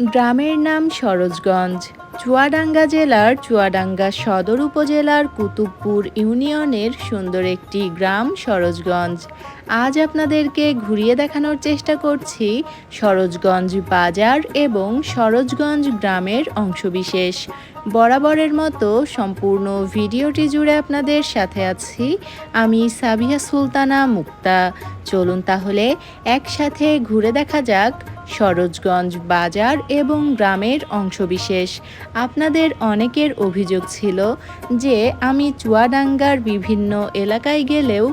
গ্রামের নাম সরোজগঞ্জ। চুয়াডাঙ্গা জেলার চুয়াডাঙ্গা সদর উপজেলার কুতুবপুর ইউনিয়নের সুন্দর একটি গ্রাম সরোজগঞ্জ। আজ আপনাদেরকে ঘুরিয়ে দেখানোর চেষ্টা করছি সরোজগঞ্জ বাজার এবং সরোজগঞ্জ গ্রামের অংশবিশেষ। বরাবরের মতো সম্পূর্ণ ভিডিওটি জুড়ে আপনাদের সাথে আছি আমি সাবিয়া সুলতানা মুক্তা। চলুন তাহলে একসাথে ঘুরে দেখা যাক সরোজগঞ্জ বাজার এবং গ্রামের অংশবিশেষ। আপনাদের অনেকের অভিযোগ ছিল যে আমি চুয়াডাঙ্গার বিভিন্ন এলাকায় গেলেও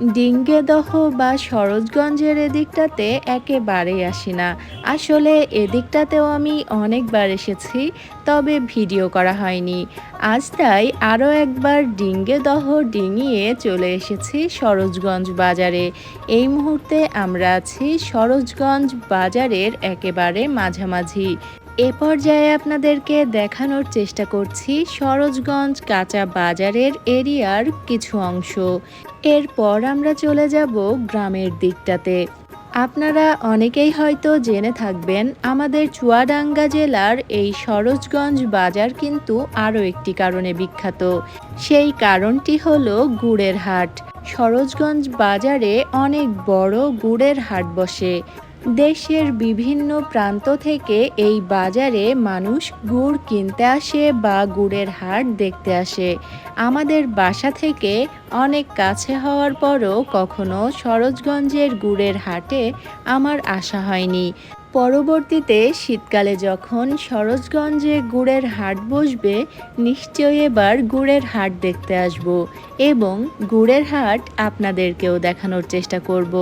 ডিঙ্গেদহ বা সরোজগঞ্জের এদিকটাতে একেবারেই আসি না। আসলে এদিকটাতেও আমি অনেকবার এসেছি, তবে ভিডিও করা হয়নি। আজ তাই আরও একবার ডিঙ্গেদহ ডিঙিয়ে চলে এসেছি সরোজগঞ্জ বাজারে। এই মুহূর্তে আমরা আছি সরোজগঞ্জ বাজারের একেবারে মাঝামাঝি। এ পর্যায়ে আপনাদেরকে দেখানোর চেষ্টা করছি সরোজগঞ্জ কাঁচা বাজারের এরিয়ার কিছু অংশ। এরপর আমরা চলে যাব গ্রামের দিকটাতে। আপনারা অনেকেই হয়তো জেনে থাকবেন, আমাদের চুয়াডাঙ্গা জেলার এই সরোজগঞ্জ বাজার কিন্তু আরও একটি কারণে বিখ্যাত। সেই কারণটি হলো গুড়ের হাট। সরোজগঞ্জ বাজারে অনেক বড় গুড়ের হাট বসে। দেশের বিভিন্ন প্রান্ত থেকে এই বাজারে মানুষ গুড় কিনতে আসে বা গুড়ের হাট দেখতে আসে। আমাদের বাসা থেকে অনেক কাছে হওয়ার পরও কখনো সরোজগঞ্জের গুড়ের হাটে আমার আসা হয়নি। পরবর্তীতে শীতকালে যখন সরোজগঞ্জে গুড়ের হাট বসবে, নিশ্চয়ই এবার গুড়ের হাট দেখতে আসব এবং গুড়ের হাট আপনাদেরকেও দেখানোর চেষ্টা করব।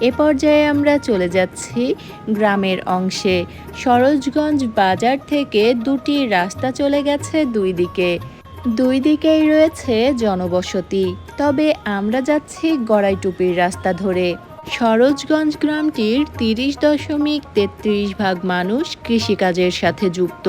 এ পর্যায়ে আমরা চলে যাচ্ছি গ্রামের অংশে। সরোজগঞ্জ বাজার থেকে দুটি রাস্তা চলে গেছে দুই দিকে। দুই দিকেই রয়েছে জনবসতি। তবে আমরা যাচ্ছি গড়াইটুপির রাস্তা ধরে। সরোজগঞ্জ গ্রামটির তিরিশ দশমিক তেত্রিশ ভাগ মানুষ কৃষিকাজের সাথে যুক্ত।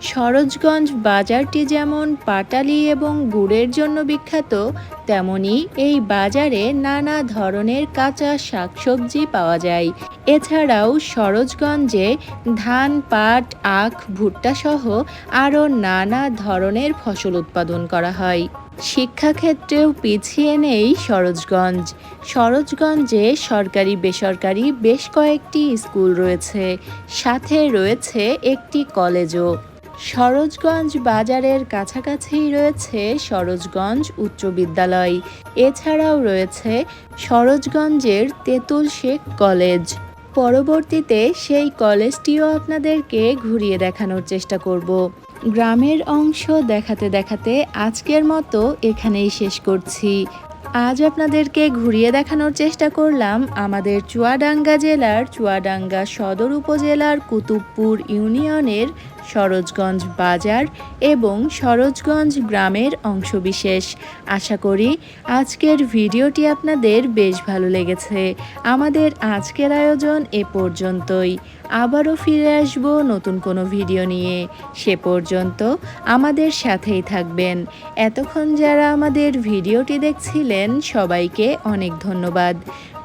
সরোজগঞ্জ বাজারটি যেমন পাটালি এবং গুড়ের জন্য বিখ্যাত, তেমনি এই বাজারে নানা ধরনের কাঁচা শাকসবজি পাওয়া যায়। এছাড়াও সরোজগঞ্জে ধান, পাট, আখ ভুট্টা সহ আরও নানা ধরনের ফসল উৎপাদন করা হয়। শিক্ষাক্ষেত্রেও পিছিয়ে নেই সরোজগঞ্জ। সরোজগঞ্জে সরকারি, বেসরকারি বেশ কয়েকটি স্কুল রয়েছে। সাথে রয়েছে একটি কলেজও। সরোজগঞ্জ বাজারের কাছাকাছি রয়েছে সরোজগঞ্জ উচ্চ বিদ্যালয়। এছাড়াও রয়েছে সরোজগঞ্জের তেঁতুল শেখ কলেজ। পরবর্তীতে সেই কলেজটিও আপনাদেরকে ঘুরিয়ে দেখানোর চেষ্টা করব। গ্রামের অংশ দেখাতে দেখাতে আজকের মতো এখানেই শেষ করছি। আজ আপনাদেরকে ঘুরিয়ে দেখানোর চেষ্টা করলাম আমাদের চুয়াডাঙ্গা জেলার চুয়াডাঙ্গা সদর উপজেলার কুতুবপুর ইউনিয়নের সরোজগঞ্জ বাজার এবং সরোজগঞ্জ গ্রামের অংশবিশেষ। আশা করি আজকের ভিডিওটি আপনাদের বেশ ভালো লেগেছে। আমাদের আজকের আয়োজন এ পর্যন্তই। আবারও ফিরে আসব নতুন কোনো ভিডিও নিয়ে। সে পর্যন্ত আমাদের সাথেই থাকবেন। এতক্ষণ যারা আমাদের ভিডিওটি দেখছিলেন সবাইকে অনেক ধন্যবাদ।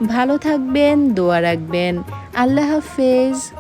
ভালো থাকবেন দোয়া রাখবেন। আল্লাহ হাফেজ।